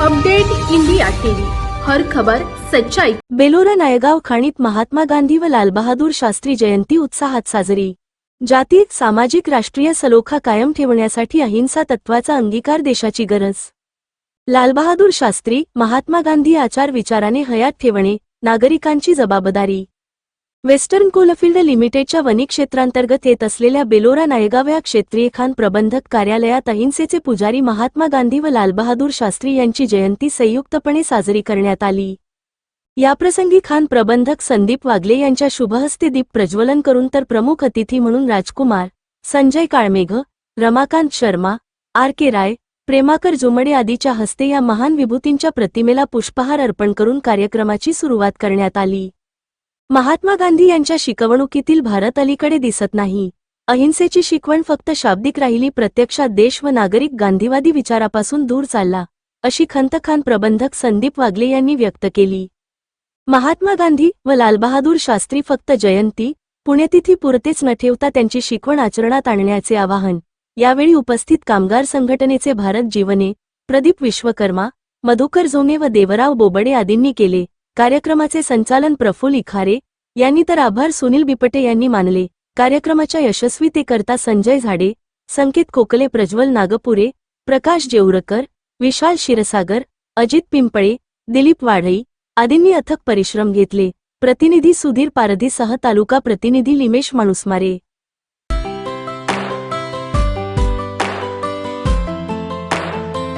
Update India TV. हर खबर सच्चाई. बेलोरा नायगाव खाणीत महात्मा गांधी व लालबहादूर शास्त्री जयंती उत्साहात साजरी. जातीत सामाजिक राष्ट्रीय सलोखा कायम ठेवण्यासाठी अहिंसा तत्वाचा अंगीकार देशाची गरज. लालबहादूर शास्त्री महात्मा गांधी आचार विचाराने हयात ठेवणे नागरिकांची जबाबदारी. वेस्टर्न कोलफिल्ड लिमिटेडच्या वनी क्षेत्रांतर्गत येत असलेल्या बेलोरा नायगाव या क्षेत्रीय खान प्रबंधक कार्यालयात अहिंसेचे पुजारी महात्मा गांधी व लालबहादूर शास्त्री यांची जयंती संयुक्तपणे साजरी करण्यात आली. याप्रसंगी खान प्रबंधक संदीप वागले यांच्या शुभहस्ते दीप प्रज्वलन करून तर प्रमुख अतिथी म्हणून राजकुमार संजय काळमेघ रमाकांत शर्मा आर के राय प्रेमाकर जुमडे आदीच्या हस्ते या महान विभूतींच्या प्रतिमेला पुष्पहार अर्पण करून कार्यक्रमाची सुरुवात करण्यात आली. महात्मा गांधी यांच्या शिकवणुकीतील भारत अलीकडे दिसत नाही. अहिंसेची शिकवण फक्त शाब्दिक राहिली प्रत्यक्षात देश व नागरिक गांधीवादी विचारापासून दूर चालला अशी खंत खान प्रबंधक संदीप वागले यांनी व्यक्त केली. महात्मा गांधी व लालबहादूर शास्त्री फक्त जयंती पुण्यतिथी पुरतेच न ठेवता त्यांची शिकवण आचरणात आणण्याचे आवाहन यावेळी उपस्थित कामगार संघटनेचे भारत जीवने प्रदीप विश्वकर्मा मधुकर झोमे व देवराव बोबडे आदींनी केले. कार्यक्रमाचे संचालन प्रफुल इखारे यांनी तर आभार सुनील बिपटे यांनी मानले. कार्यक्रमाच्या यशस्वीतेकरता संजय झाडे संकेत कोकले प्रज्वल नागपुरे प्रकाश जेवरकर विशाल क्षीरसागर अजित पिंपळे दिलीप वाढई आदींनी अथक परिश्रम घेतले. प्रतिनिधी सुधीर पारधीसह तालुका प्रतिनिधी लिमेश माणुसमारे.